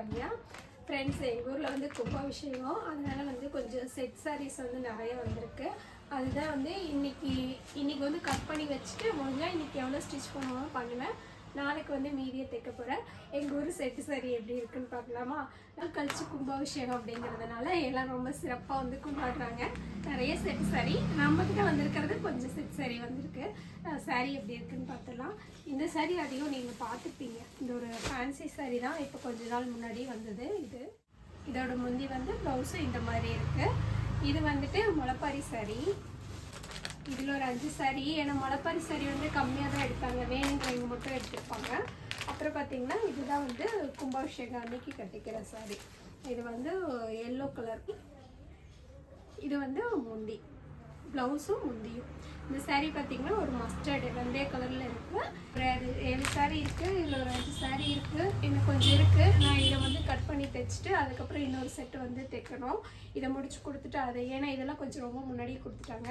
அப்படின்னா ஃப்ரெண்ட்ஸ் எங்கள் ஊரில் வந்து கும்பாபிஷேகம் அதனால் வந்து கொஞ்சம் செட் சாரீஸ் வந்து நிறைய வந்திருக்கு. அதுதான் வந்து இன்னைக்கு இன்றைக்கி வந்து கட் பண்ணி வச்சுட்டு முடிஞ்சால் இன்னைக்கு எவ்வளோ ஸ்டிச் பண்ணுவோம் பண்ணுவேன். நாளைக்கு வந்து மீதியை தைக்க போகிறேன் எங்கள் ஊர் செட்டு சரி எப்படி இருக்குன்னு பார்க்கலாமா? கழிச்சு கும்பாபிஷேகம் அப்படிங்கிறதுனால எல்லாம் ரொம்ப சிறப்பாக வந்து கொண்டாடுறாங்க நிறைய செட்டு சரி. நம்மக்கிட்ட வந்திருக்கிறது கொஞ்சம் செட் சரி வந்திருக்கு. சாரி எப்படி இருக்குன்னு பார்த்துலாம் இந்த சாரி அதிகம் நீங்கள் பார்த்துருப்பீங்க இந்த ஒரு ஃபேன்சி சாரி தான் இப்போ கொஞ்ச நாள் முன்னாடி வந்தது இது. இதோட முந்தி வந்து ப்ளவுஸும் இந்த மாதிரி இருக்குது இது வந்துட்டு முளப்பாரி சாரி இதில் ஒரு அஞ்சு சரி ஏன்னா முளைப்பாரி சரி வந்து கம்மியாக தான் எடுத்தாங்க வேணுங்கிறவங்க மட்டும் எடுத்துருப்பாங்க அப்புறம் பார்த்தீங்கன்னா இதுதான் வந்து கும்பாபிஷேகம் அன்னைக்கு கட்டிக்கிற சாரி. இது வந்து எல்லோ கலர் இது வந்து முந்தி. ப்ளவுஸும் முந்தியும். இந்த சாரீ பார்த்தீங்கன்னா ஒரு மஸ்டர்டு வெந்தய கலரில் இருக்குது ஒரு ஏழு சாரீ இருக்குது இதில் ஒரு அஞ்சு சாரீ இருக்குது இன்னும் கொஞ்சம் இருக்குது நான் இதை வந்து கட் பண்ணி தைச்சிட்டு அதுக்கப்புறம் இன்னொரு செட்டு வந்து தைக்கணும். இதை முடிச்சு கொடுத்துட்டு அதை ஏன்னா இதெல்லாம் கொஞ்சம் ரொம்ப முன்னாடியே கொடுத்துட்டாங்க.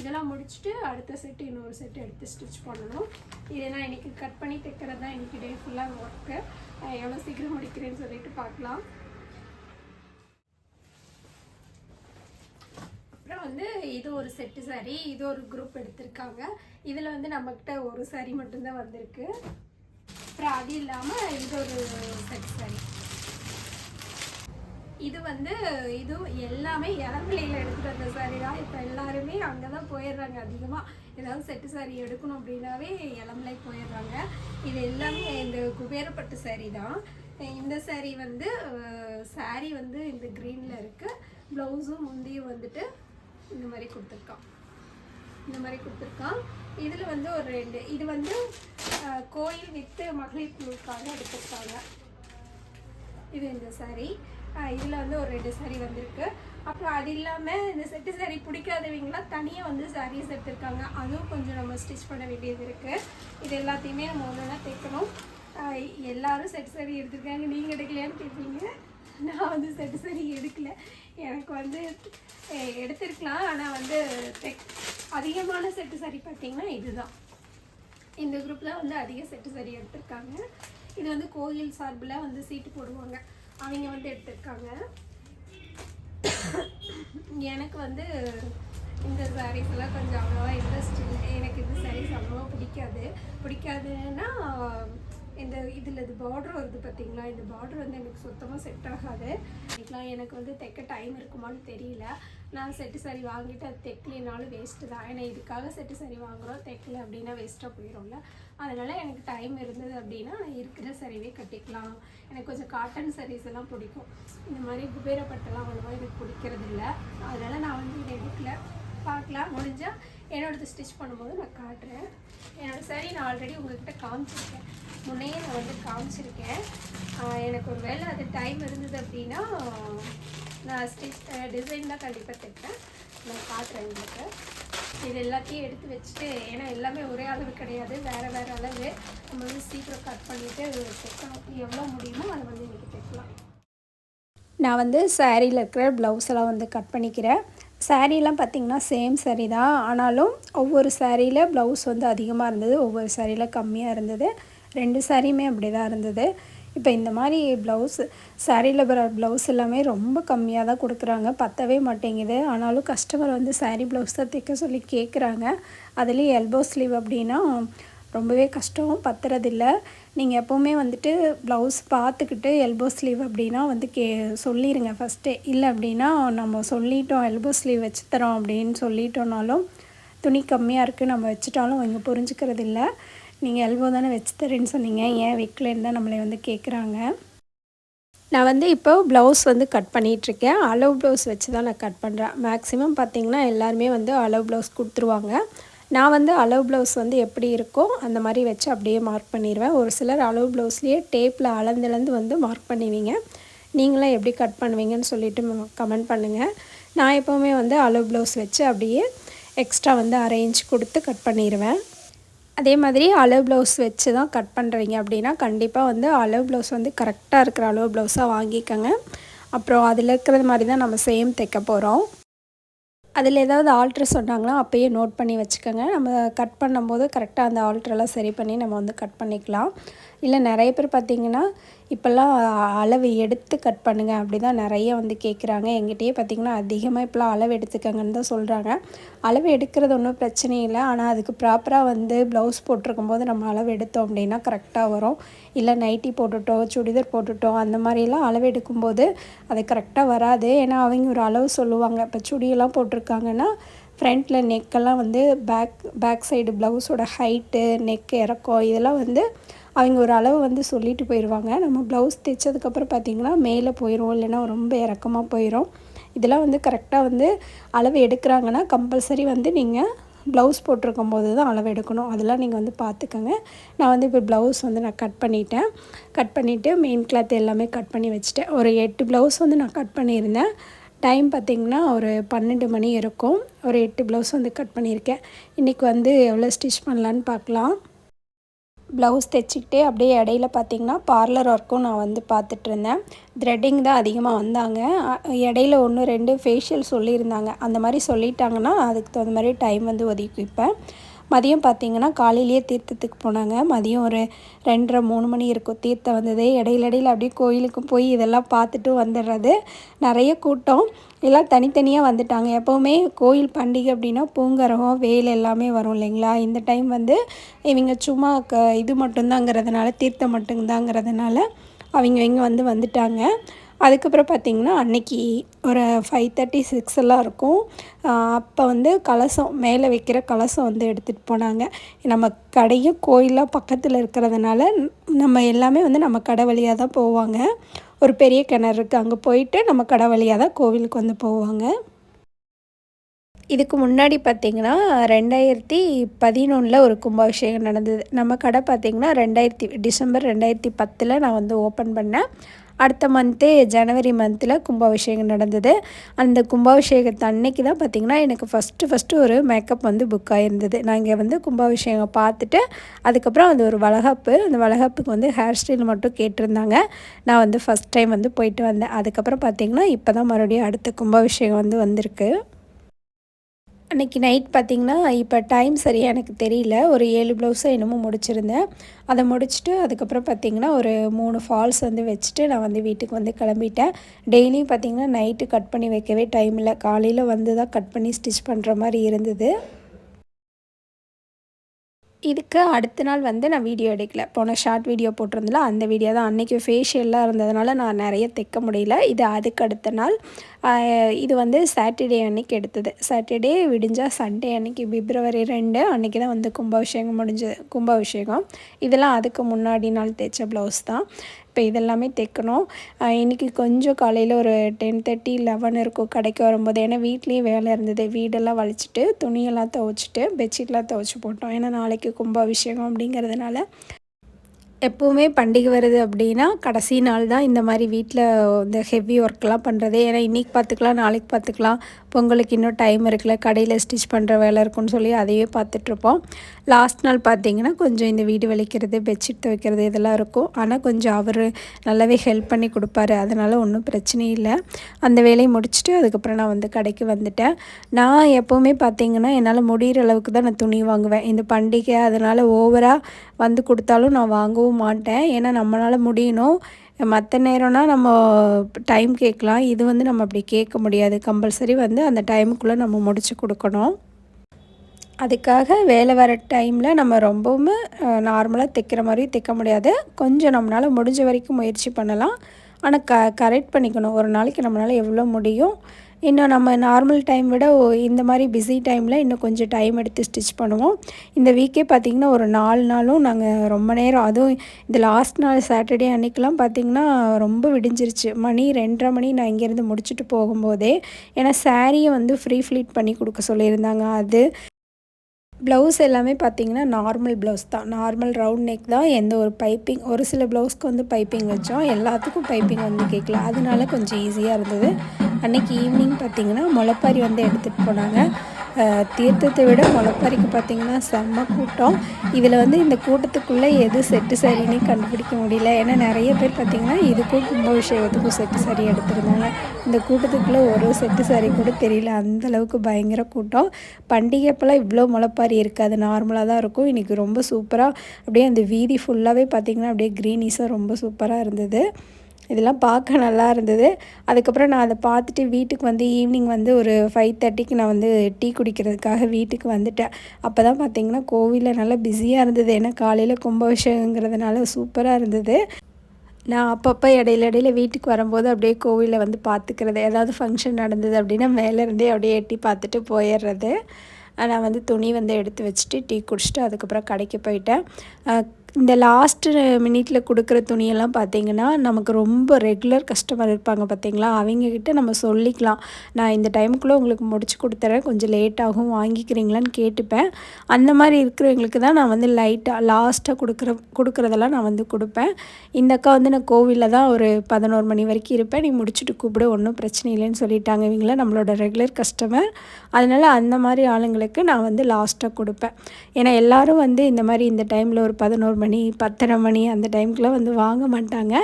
இதெல்லாம் முடிச்சுட்டு அடுத்த செட்டு இன்னொரு செட்டு எடுத்து ஸ்டிச் பண்ணணும். இதை நான் இன்றைக்கி கட் பண்ணி தைக்கிறது தான் இன்றைக்கி டே ஃபுல்லாக ஒர்க்கு எவ்வளோ சீக்கிரம் முடிக்கிறேன்னு சொல்லிட்டு பார்க்கலாம். அப்புறம் வந்து இது ஒரு செட்டு saree இது ஒரு குரூப் எடுத்திருக்காங்க. இதில் வந்து நம்மக்கிட்ட ஒரு saree மட்டும்தான் வந்திருக்கு. அப்புறம் அது இல்லாமல் இது ஒரு செட் saree. இது வந்து இது எல்லாமே இளம்பிள்ளையில் எடுத்துகிட்டு வந்த saree தான். இப்போ எல்லாருமே அங்கே தான் போயிடுறாங்க. அதிகமாக ஏதாவது செட்டு saree எடுக்கணும் அப்படின்னாவே இளம்பிள்ளை போயிடுறாங்க. இது எல்லாமே இந்த குபேரப்பட்டு saree தான். இந்த saree வந்து அஹ், வந்து இந்த க்ரீனில் இருக்குது ப்ளவுஸும் முந்தியும் வந்துட்டு இந்த மாதிரி கொடுத்துருக்கான். இந்த மாதிரி கொடுத்துருக்கான். இதில் வந்து ஒரு ரெண்டு இது வந்து கோயில் வித்து மகளிர் குழுக்காக எடுத்திருக்காங்க. இது இந்த saree. இதில் வந்து ஒரு ரெண்டு saree வந்திருக்கு. அப்புறம் அது இல்லாமல் இந்த செட்டு saree பிடிக்காதவங்களாம் தனியாக வந்து சாரீஸ் எடுத்திருக்காங்க. அதுவும் கொஞ்சம் நம்ம ஸ்டிச் பண்ண வேண்டியது இருக்குது இது எல்லாத்தையுமே நம்ம ஒன்று தைக்கணும். எல்லாரும் செட் saree எடுத்திருக்காங்க. நீங்கள் எடுக்கலையான்னு கேட்பீங்க. நான் வந்து செட்டு சரி எடுக்கல. எனக்கு வந்து எடுத்திருக்கலாம். ஆனால் வந்து தெக் அதிகமான செட்டு சரி பார்த்தீங்கன்னா இதுதான். இந்த குரூப்பில் வந்து அதிக செட்டு சரி எடுத்திருக்காங்க. இது வந்து கோயில் சார்பில் வந்து சீட்டு போடுவாங்க. அவங்க வந்து எடுத்திருக்காங்க. எனக்கு வந்து இந்த சாரீஸ் எல்லாம் கொஞ்சம் அவ்வளோவா இன்ட்ரெஸ்ட் இல்லை. எனக்கு இந்த சாரீஸ் அவ்வளோவா பிடிக்காது. பிடிக்காதுன்னா இந்த இதில் இது பார்டர் வருது பார்த்தீங்களா இந்த பார்டர் வந்து எனக்கு சுத்தமாக செட் ஆகாது. இதுக்கெலாம் எனக்கு வந்து தைக்க டைம் இருக்குமான்னு தெரியல. நான் செட்டு சரி வாங்கிட்டு அது தைக்கலினாலும் வேஸ்ட்டு தான். ஏன்னா இதுக்காக செட்டு சரி வாங்குகிறோம் தைக்கல அப்படின்னா வேஸ்ட்டாக போயிடும்ல. அதனால் எனக்கு டைம் இருந்தது அப்படின்னா நான் இருக்கிற சரிவே கட்டிக்கலாம். எனக்கு கொஞ்சம் காட்டன் சரீஸ் எல்லாம் பிடிக்கும். இந்த மாதிரி குபேரப்பட்டெல்லாம் அவ்வளோவா எனக்கு பிடிக்கிறது இல்லை அதனால் நான் வந்து இதை எடுக்கல. பார்க்கலாம். முடிஞ்சால் என்னோடது ஸ்டிச் பண்ணும்போது நான் காட்டுறேன். என்னோடய சரி நான் ஆல்ரெடி உங்கள்கிட்ட காமிச்சிருக்கேன். முன்னையே நான் வந்து காமிச்சிருக்கேன். எனக்கு ஒரு வேளை அது டைம் இருந்தது அப்படின்னா நான் ஸ்டிச் டிசைன் தான் கண்டிப்பாக தைப்பேன். நான் காட்டுறேன் உங்களுக்கு. இது எல்லாத்தையும் எடுத்து வச்சுட்டு ஏன்னா எல்லாமே ஒரே அளவு கிடையாது வேறு வேறு அளவு. நம்ம வந்து சீக்கிரம் கட் பண்ணிவிட்டு தைக்கலாம் எவ்வளோ முடியுமோ அதை வந்து இன்றைக்கி தைக்கலாம். நான் வந்து சாரியில் இருக்கிற ப்ளவுஸ் எல்லாம் வந்து கட் பண்ணிக்கிறேன். சாரீலாம் பார்த்திங்கன்னா சேம் சாரீ தான். ஆனாலும் ஒவ்வொரு சாரியில் ப்ளவுஸ் வந்து அதிகமாக இருந்தது ஒவ்வொரு சாரியில் கம்மியாக இருந்தது. ரெண்டு சாரியுமே அப்படி தான் இருந்தது. இப்போ இந்த மாதிரி ப்ளவுஸ் சாரியில் வர ப்ளவுஸ் எல்லாமே ரொம்ப கம்மியாக தான் கொடுக்குறாங்க. பத்தவே மாட்டேங்குது. ஆனாலும் கஸ்டமர் வந்து சாரீ ப்ளவுஸ் தான் தைக்க சொல்லி கேட்குறாங்க அதுலேயும் எல்போ ஸ்லீவ் அப்படின்னா ரொம்பவே கஷ்டம் பத்துறதில்ல. நீங்கள் எப்போவுமே வந்துட்டு ப்ளவுஸ் பார்த்துக்கிட்டு எல்போ ஸ்லீவ் அப்படின்னா வந்து கே சொல்லிடுங்க ஃபஸ்ட்டே இல்லை அப்படின்னா நம்ம சொல்லிட்டோம் எல்போ ஸ்லீவ் வச்சு தரோம் அப்படின்னு சொல்லிட்டோனாலும் துணி கம்மியாக இருக்குது நம்ம வச்சுட்டாலும் அவங்க புரிஞ்சுக்கிறது இல்லை நீங்கள் எல்போ தானே வச்சு தரேன்னு சொன்னீங்க ஏன் வைக்கலன்னு தான் நம்மளை வந்து கேட்குறாங்க நான் வந்து இப்போ ப்ளவுஸ் வந்து கட் பண்ணிகிட்ருக்கேன் அளவு ப்ளவுஸ் வச்சு தான் நான் கட் பண்ணுறேன் மேக்ஸிமம் பார்த்திங்கன்னா எல்லாருமே வந்து அளவு ப்ளவுஸ் கொடுத்துருவாங்க. நான் வந்து அளவு ப்ளவுஸ் வந்து எப்படி இருக்கோ அந்த மாதிரி வச்சு அப்படியே மார்க் பண்ணிடுவேன் ஒரு சிலர் அளவு ப்ளவுஸ்லேயே டேப்பில் அளந்துலேருந்து வந்து மார்க் பண்ணுவீங்க. நீங்களாம் எப்படி கட் பண்ணுவீங்கன்னு சொல்லிட்டு கமெண்ட் பண்ணுங்கள் நான் எப்போவுமே வந்து அளவு ப்ளவுஸ் வச்சு அப்படியே எக்ஸ்ட்ரா வந்து அரேஞ்ச் கொடுத்து கட் பண்ணிடுவேன் அதே மாதிரி அளவு ப்ளவுஸ் வச்சு தான் கட் பண்ணுறீங்க அப்படின்னா கண்டிப்பாக வந்து அளவு ப்ளவுஸ் வந்து கரெக்டாக இருக்கிற அளவு ப்ளவுஸாக வாங்கிக்கோங்க. அப்புறம் அதில் இருக்கிறது மாதிரி தான் நம்ம சேம் தைக்க போகிறோம் அதில் ஏதாவது ஆல்ட்ரு சொன்னாங்கன்னா அப்போயே நோட் பண்ணி வச்சுக்கோங்க. நம்ம கட் பண்ணும்போது கரெக்டாக அந்த ஆல்ட்ரெல்லாம் சரி பண்ணி நம்ம வந்து கட் பண்ணிக்கலாம். இல்லை நிறைய பேர் பார்த்திங்கன்னா இப்போல்லாம் அளவு எடுத்து கட் பண்ணுங்கள் அப்படி தான் நிறைய வந்து கேட்குறாங்க எங்கிட்டயே பார்த்திங்கன்னா அதிகமாக இப்போலாம் அளவு எடுத்துக்கங்கன்னு தான் சொல்கிறாங்க அளவு எடுக்கிறது ஒன்றும் பிரச்சனை இல்லை. ஆனால் அதுக்கு ப்ராப்பராக வந்து ப்ளவுஸ் போட்டிருக்கும் போது நம்ம அளவு எடுத்தோம் அப்படின்னா கரெக்டாக வரும். இல்லை நைட்டி போட்டுட்டோம் சுடிதார் போட்டுட்டோம் அந்த மாதிரிலாம் அளவு எடுக்கும்போது அது கரெக்டாக வராது. ஏன்னா அவங்க ஒரு அளவு சொல்லுவாங்க. இப்போ சுடியெல்லாம் போட்டிருக்காங்கன்னா ஃப்ரண்ட்டில் நெக்கெல்லாம் வந்து பேக் பேக் சைடு ப்ளவுஸோட ஹைட்டு நெக் இறக்கம் இதெல்லாம் வந்து அவங்க ஒரு அளவு வந்து சொல்லிட்டு போயிடுவாங்க நம்ம ப்ளவுஸ் தைச்சதுக்கப்புறம் பார்த்திங்கன்னா மேலே போயிடும் இல்லைன்னா ரொம்ப இறக்கமாக போயிடும் இதெல்லாம் வந்து கரெக்டாக வந்து அளவு எடுக்கிறாங்கன்னா கம்பல்சரி வந்து நீங்கள் ப்ளவுஸ் போட்டிருக்கும் போது தான் அளவு எடுக்கணும். அதெல்லாம் நீங்கள் வந்து பார்த்துக்கோங்க. நான் வந்து இப்போ ப்ளவுஸ் வந்து நான் கட் பண்ணிட்டேன். கட் பண்ணிவிட்டு மெயின் கிளாத் எல்லாமே கட் பண்ணி வச்சுட்டேன். ஒரு எட்டு ப்ளவுஸ் வந்து நான் கட் பண்ணியிருந்தேன். டைம் பார்த்திங்கன்னா ஒரு பன்னெண்டு மணி இருக்கும். ஒரு எட்டு ப்ளவுஸ் வந்து கட் பண்ணியிருக்கேன். இன்றைக்கி வந்து எவ்வளோ ஸ்டிச் பண்ணலான்னு பார்க்கலாம். ப்ளவுஸ் தைச்சிக்கிட்டே அப்படியே இடையில பார்த்தீங்கன்னா பார்லர் ஒர்க்கும் நான் வந்து பார்த்துட்ருந்தேன். த்ரெட்டிங் தான் அதிகமாக வந்தாங்க. இடையில ஒன்று ரெண்டு ஃபேஷியல் சொல்லியிருந்தாங்க. அந்த மாதிரி சொல்லிட்டாங்கன்னா அதுக்கு தகுந்த மாதிரி டைம் வந்து ஒதுக்கிப்பேன் மதியம் பார்த்தீங்கன்னா காலையிலேயே தீர்த்தத்துக்கு போனாங்க. மதியம் ஒரு ரெண்டரை மூணு மணி இருக்கும் தீர்த்தம் வந்தது. இடையில இடையில அப்படியே கோயிலுக்கு போய் இதெல்லாம் பார்த்துட்டு வந்துடுறது. நிறைய கூட்டம். எல்லாம் தனித்தனியாக வந்துட்டாங்க. எப்போவுமே கோயில் பண்டிகை அப்படின்னா பூங்கரகம் வேல் எல்லாமே வரும் இல்லைங்களா? இந்த டைம் வந்து இவங்க சும்மா க இது மட்டும்தாங்கிறதுனால தீர்த்தம் மட்டும்தாங்கிறதுனால அவங்க இவங்க வந்து வந்துட்டாங்க. அதுக்கப்புறம் பார்த்திங்கன்னா அன்னைக்கு ஒரு ஃபைவ் தேர்ட்டி சிக்ஸ் எல்லாம் இருக்கும். அப்போ வந்து கலசம் மேலே வைக்கிற கலசம் வந்து எடுத்துகிட்டு போனாங்க. நம்ம கடையும் கோயிலாக பக்கத்தில் இருக்கிறதுனால நம்ம எல்லாமே வந்து நம்ம கடை வழியாக தான் போவாங்க. ஒரு பெரிய கிணறு இருக்குது அங்கே போயிட்டு நம்ம கடை வழியாக தான் கோவிலுக்கு வந்து போவாங்க. இதுக்கு முன்னாடி பார்த்திங்கன்னா ரெண்டாயிரத்தி பதினொன்றில் ஒரு கும்பாபிஷேகம் நடந்தது. நம்ம கடை பார்த்திங்கன்னா ரெண்டாயிரத்தி டிசம்பர் ரெண்டாயிரத்தி பத்தில் நான் வந்து ஓப்பன் பண்ணேன். அடுத்த மந்த்தே ஜனவரி மந்தில் கும்பாபிஷேகம் நடந்தது. அந்த கும்பாபிஷேகத்தை அன்னைக்கு தான் பார்த்திங்கன்னா எனக்கு ஃபஸ்ட்டு ஃபஸ்ட்டு ஒரு மேக்கப் வந்து புக் ஆகிருந்தது நான் இங்கே வந்து கும்பாபிஷேகம் பார்த்துட்டு அதுக்கப்புறம் அது ஒரு வளகாப்பு. அந்த வளகாப்புக்கு வந்து ஹேர் ஸ்டைல் மட்டும் கேட்டிருந்தாங்க. நான் வந்து ஃபஸ்ட் டைம் வந்து போயிட்டு வந்தேன். அதுக்கப்புறம் பார்த்திங்கன்னா இப்போ தான் மறுபடியும் அடுத்த கும்பாபிஷேகம் வந்து வந்திருக்கு. அன்றைக்கி நைட் பார்த்திங்கன்னா இப்போ டைம் சரியாக எனக்கு தெரியல. ஒரு ஏழு ப்ளவுஸை என்னமோ முடிச்சிருந்தேன். அதை முடிச்சுட்டு அதுக்கப்புறம் பார்த்திங்கன்னா ஒரு மூணு ஃபால்ஸ் வந்து வச்சுட்டு நான் வந்து வீட்டுக்கு வந்து கிளம்பிட்டேன். டெய்லியும் பார்த்திங்கன்னா நைட்டு கட் பண்ணி வைக்கவே டைம் இல்லை. காலையில் வந்து தான் கட் பண்ணி ஸ்டிச் பண்ணுற மாதிரி இருந்தது. இதுக்கு அடுத்த நாள் வந்து நான் வீடியோ எடுக்கல. போன ஷார்ட் வீடியோ போட்டிருந்தல அந்த வீடியோ தான். அன்றைக்கி ஃபேஷியல்லாம் இருந்ததுனால நான் நிறைய தைக்க முடியல. இது அதுக்கு அடுத்த நாள். இது வந்து சாட்டர்டே அன்னைக்கு எடுத்தது. சாட்டர்டே விடிஞ்சால் சண்டே அன்னைக்கு பிப்ரவரி ரெண்டு அன்றைக்கி தான் வந்து கும்பாபிஷேகம் முடிஞ்சது. கும்பாபிஷேகம். இதெல்லாம் அதுக்கு முன்னாடி நாள் தைச்ச ப்ளவுஸ் தான். இப்போ இதெல்லாமே தைக்கணும். இன்றைக்கி இன்னைக்கு கொஞ்சம் காலையில் ஒரு டென் தேர்ட்டி லெவன் இருக்கும் கடைக்கு வரும்போது. ஏன்னா வீட்லேயும் வேலை இருந்தது. வீடெல்லாம் வலிச்சிட்டு துணியெல்லாம் துவைச்சிட்டு பெட்ஷீட்லாம் துவைச்சி போட்டோம். ஏன்னா நாளைக்கு கும்பாபிஷேகம் அப்படிங்கிறதுனால எப்போவுமே பண்டிகை வருது அப்படின்னா கடைசி நாள் தான் இந்த மாதிரி வீட்டில் இந்த ஹெவி ஒர்க்லாம் பண்ணுறது ஏன்னா இன்றைக்கி பார்த்துக்கலாம் நாளைக்கு பார்த்துக்கலாம் பொங்கலுக்கு இன்னும் டைம் இருக்குல்ல கடையில் ஸ்டிச் பண்ணுற வேலை இருக்குன்னு சொல்லி அதையே பார்த்துட்ருப்போம் லாஸ்ட் நாள் பார்த்திங்கன்னா கொஞ்சம் இந்த வீடு வலிக்கிறது பெட்ஷீட் துவைக்கிறது இதெல்லாம் இருக்கும். ஆனால் கொஞ்சம் அவர் நல்லாவே ஹெல்ப் பண்ணி கொடுப்பாரு. அதனால் ஒன்றும் பிரச்சனை இல்லை. அந்த வேலையை முடிச்சுட்டு அதுக்கப்புறம் நான் வந்து கடைக்கு வந்துட்டேன். நான் எப்போவுமே பார்த்தீங்கன்னா என்னால் முடிகிற அளவுக்கு தான் நான் துணி வாங்குவேன். இந்த பண்டிகை அதனால் ஓவராக வந்து கொடுத்தாலும் நான் வாங்கவும் மாட்டேன். ஏன்னா நம்மளால் முடியணும். மற்ற நேரம்னா நம்ம டைம் கேட்கலாம். இது வந்து நம்ம அப்படி கேட்க முடியாது. கம்பல்சரி வந்து அந்த டைமுக்குள்ளே நம்ம முடிச்சு கொடுக்கணும். அதுக்காக வேலை வர டைமில் நம்ம ரொம்பவும் நார்மலாக தைக்கிற மாதிரி தைக்க முடியாது. கொஞ்சம் நம்மளால் முடிஞ்ச வரைக்கும் முயற்சி பண்ணலாம். ஆனால் க கரெக்ட் பண்ணிக்கணும். ஒரு நாளைக்கு நம்மளால் எவ்வளோ முடியும்? இன்னும் நம்ம நார்மல் டைம் விட இந்த மாதிரி பிஸி டைமில் இன்னும் கொஞ்சம் டைம் எடுத்து ஸ்டிச் பண்ணுவோம். இந்த வீக்கே பார்த்திங்கன்னா ஒரு நாலு நாளும் நாங்கள் ரொம்ப நேரம் அதுவும் இந்த லாஸ்ட் நாள் சாட்டர்டே அன்றைக்கெலாம் பார்த்திங்கன்னா ரொம்ப விடிஞ்சிருச்சு. மணி ரெண்டரை மணி நான் இங்கேருந்து முடிச்சுட்டு போகும்போதே ஏன்னா சாரியை வந்து ஃப்ரீ ஃப்ளீட் பண்ணி கொடுக்க சொல்லியிருந்தாங்க. அது ப்ளவுஸ் எல்லாமே பார்த்திங்கன்னா நார்மல் ப்ளவுஸ் தான். நார்மல் ரவுண்ட் நெக் தான். எந்த ஒரு பைப்பிங் ஒரு சில ப்ளவுஸ்க்கு வந்து பைப்பிங் வச்சோம். எல்லாத்துக்கும் பைப்பிங் வந்து கேட்கல அதனால கொஞ்சம் ஈஸியாக இருந்தது. அன்றைக்கி ஈவினிங் பார்த்தீங்கன்னா முளைப்பாரி வந்து எடுத்துகிட்டு போனாங்க. தீர்த்தத்தை விட முளைப்பாரிக்கு பார்த்திங்கன்னா செம்ம கூட்டம். இதில் வந்து இந்த கூட்டத்துக்குள்ளே எது செட்டு சரின்னு கண்டுபிடிக்க முடியல. ஏன்னா நிறைய பேர் பார்த்திங்கன்னா இதுக்கும் கும்பாபிஷேகத்துக்கும் செட்டு சரி எடுத்திருந்தாங்க. இந்த கூட்டத்துக்குள்ளே ஒரு செட்டு சரி கூட தெரியல. அந்த அளவுக்கு பயங்கர கூட்டம். பண்டிகை அப்போல்லாம் இவ்வளோ முளைப்பாரி இருக்காது. நார்மலாக தான் இருக்கும். இன்றைக்கி ரொம்ப சூப்பராக அப்படியே அந்த வீதி ஃபுல்லாகவே பார்த்திங்கன்னா அப்படியே க்ரீனிஸாக ரொம்ப சூப்பராக இருந்தது. இதெல்லாம் பார்க்க நல்லா இருந்தது. அதுக்கப்புறம் நான் அதை பார்த்துட்டு வீட்டுக்கு வந்து ஈவினிங் வந்து ஒரு ஃபைவ் தேர்ட்டிக்கு நான் வந்து டீ குடிக்கிறதுக்காக வீட்டுக்கு வந்துட்டேன். அப்போ தான் பார்த்தீங்கன்னா கோவிலில் நல்லா பிஸியாக இருந்தது. ஏன்னா காலையில் கும்பாபிஷேகங்கிறதுனால சூப்பராக இருந்தது. நான் அப்பப்போ இடையில இடையில வீட்டுக்கு வரும்போது அப்படியே கோவிலில் வந்து பார்த்துக்கிறது ஏதாவது ஃபங்க்ஷன் நடந்தது அப்படின்னா மேலேருந்தே அப்படியே எட்டி பார்த்துட்டு போயிடுறது. நான் வந்து துணி வந்து எடுத்து வச்சுட்டு டீ குடிச்சிட்டு அதுக்கப்புறம் கடைக்கு போயிட்டேன். இந்த லாஸ்ட்டு மினிட்ல கொடுக்குற துணியெல்லாம் பார்த்தீங்கன்னா நமக்கு ரொம்ப ரெகுலர் கஸ்டமர் இருப்பாங்க பார்த்தீங்களா அவங்கக்கிட்ட நம்ம சொல்லிக்கலாம். நான் இந்த டைமுக்குள்ளே உங்களுக்கு முடிச்சு கொடுத்துறேன். கொஞ்சம் லேட் ஆகும் வாங்கிக்கிறீங்களான்னு கேட்டுப்பேன். அந்த மாதிரி இருக்கிறவங்களுக்கு தான் நான் வந்து லைட்டாக லாஸ்ட்டாக கொடுக்குற கொடுக்குறதெல்லாம் நான் வந்து கொடுப்பேன். இந்த அக்கா வந்து நான் கோவிலில் தான் ஒரு பதினோரு மணி வரைக்கும் இருப்பேன். நீ முடிச்சுட்டு கூப்பிடு ஒன்றும் பிரச்சனை இல்லைன்னு சொல்லிட்டாங்க. இவங்கள நம்மளோட ரெகுலர் கஸ்டமர் அதனால் அந்த மாதிரி ஆளுங்களுக்கு நான் வந்து லாஸ்ட்டாக கொடுப்பேன். ஏன்னா எல்லாரும் வந்து இந்த மாதிரி இந்த டைமில் ஒரு பதினோரு மணி பத்தரை மணி அந்த டைமுக்குலாம் வந்து வாங்க மாட்டாங்க.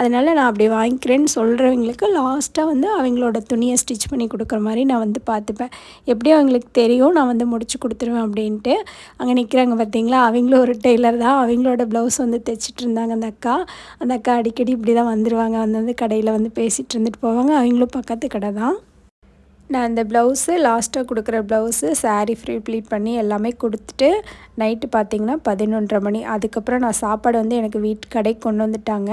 அதனால் நான் அப்படி வாங்கிக்கிறேன்னு சொல்கிறவங்களுக்கு லாஸ்ட்டாக வந்து அவங்களோட துணியை ஸ்டிச் பண்ணி கொடுக்குற மாதிரி நான் வந்து பார்த்துப்பேன். எப்படி அவங்களுக்கு தெரியும் நான் வந்து முடிச்சு கொடுத்துருவேன் அப்படின்ட்டு. அங்கே நிற்கிறாங்க பார்த்தீங்களா? அவங்களும் ஒரு டெய்லர் தான். அவங்களோட ப்ளவுஸ் வந்து தைச்சிட்டு இருந்தாங்க அந்த அக்கா. அந்த அக்கா அடிக்கடி இப்படி தான் வந்துடுவாங்க வந்து வந்து கடையில் வந்து பேசிகிட்டு இருந்துட்டு போவாங்க. அவங்களும் பக்கத்து கடை தான். நான் அந்த ப்ளவுஸு லாஸ்ட்டாக கொடுக்குற ப்ளவுஸு சாரீ ஃப்ரீ ப்ளீட் பண்ணி எல்லாமே கொடுத்துட்டு நைட்டு பார்த்தீங்கன்னா பதினொன்றரை மணி. அதுக்கப்புறம் நான் சாப்பாடு வந்து எனக்கு வீட்டு கடைக்கு கொண்டு வந்துட்டாங்க.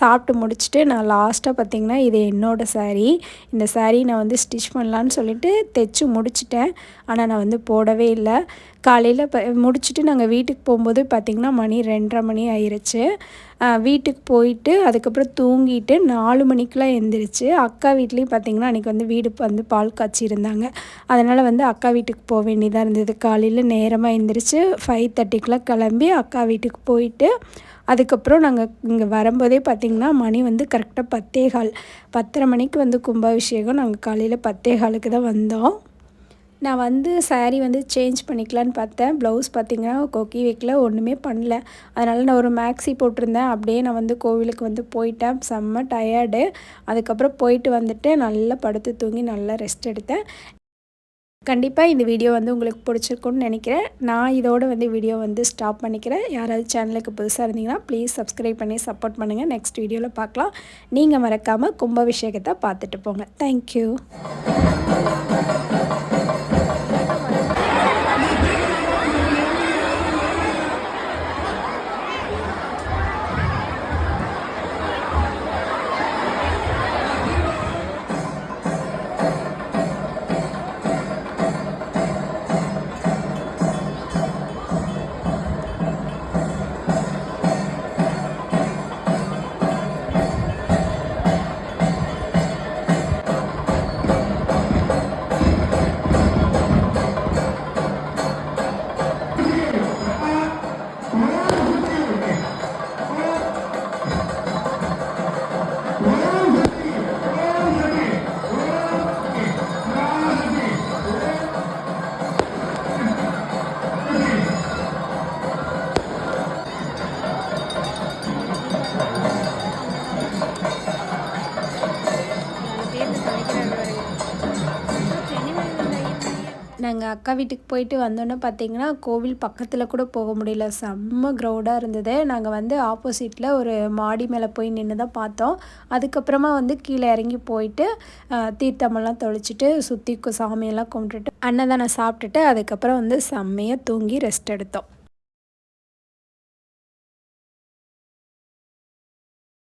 சாப்பிட்டு முடிச்சுட்டு நான் லாஸ்ட்டாக பார்த்திங்கன்னா இது என்னோடய சாரீ இந்த சாரீ நான் வந்து ஸ்டிச் பண்ணலான்னு சொல்லிட்டு தைச்சி முடிச்சிட்டேன். ஆனால் நான் வந்து போடவே இல்லை. காலையில் ப முடிச்சுட்டு நாங்கள் வீட்டுக்கு போகும்போது பார்த்திங்கன்னா மணி ரெண்டரை மணி ஆயிடுச்சு வீட்டுக்கு போயிட்டு அதுக்கப்புறம் தூங்கிட்டு நாலு மணிக்கெலாம் எழுந்திரிச்சு அக்கா வீட்லேயும் பார்த்திங்கன்னா அன்றைக்கி வந்து வீடு வந்து பால் காய்ச்சி இருந்தாங்க. அதனால் வந்து அக்கா வீட்டுக்கு போக வேண்டியதாக இருந்தது. காலையில் நேரமாக எழுந்திரிச்சு ஃபைவ் தேர்ட்டிக்கெலாம் கிளம்பி அக்கா வீட்டுக்கு போயிட்டு அதுக்கப்புறம் நாங்கள் இங்கே வரும்போதே பார்த்திங்கன்னா மணி வந்து கரெக்டாக பத்தே கால். பத்தரை மணிக்கு வந்து கும்பாபிஷேகம். நாங்கள் காலையில் பத்தே காலுக்கு தான் வந்தோம். நான் வந்து சாரீ வந்து சேஞ்ச் பண்ணிக்கலான்னு பார்த்தேன். ப்ளவுஸ் பார்த்தீங்கன்னா கொக்கி வைக்கல ஒன்றுமே பண்ணல. அதனால் நான் ஒரு மேக்ஸி போட்டிருந்தேன். அப்படியே நான் வந்து கோவிலுக்கு வந்து போயிட்டேன். செம்ம டயர்டு அதுக்கப்புறம் போயிட்டு வந்துட்டு நல்லா படுத்து தூங்கி நல்லா ரெஸ்ட் எடுத்தேன். கண்டிப்பாக இந்த வீடியோ வந்து உங்களுக்கு பிடிச்சிருக்குன்னு நினைக்கிறேன். நான் இதோட வந்து வீடியோ வந்து ஸ்டாப் பண்ணிக்கிறேன். யாராவது சேனலுக்கு புதுசாக இருந்தீங்கன்னா ப்ளீஸ் சப்ஸ்கிரைப் பண்ணி சப்போர்ட் பண்ணுங்கள் நெக்ஸ்ட் வீடியோவில் பார்க்கலாம். நீங்கள் மறக்காமல் கும்பாபிஷேகத்தை பார்த்துட்டு போங்க. தேங்க்யூ நாங்கள் அக்கா வீட்டுக்கு போயிட்டு வந்தோன்னே பார்த்தீங்கன்னா கோவில் பக்கத்தில் கூட போக முடியல. செம்ம க்ரௌடாக இருந்தது. நாங்கள் வந்து ஆப்போசிட்டில் ஒரு மாடி மேலே போய் நின்று தான் பார்த்தோம் அதுக்கப்புறமா வந்து கீழே இறங்கி போயிட்டு தீர்த்தமெல்லாம் தொளிச்சிட்டு சுற்றி சாமியெல்லாம் கும்பிட்டுட்டு அன்னதானம் சாப்பிட்டுட்டு அதுக்கப்புறம் வந்து செம்மையாக தூங்கி ரெஸ்ட் எடுத்தோம்.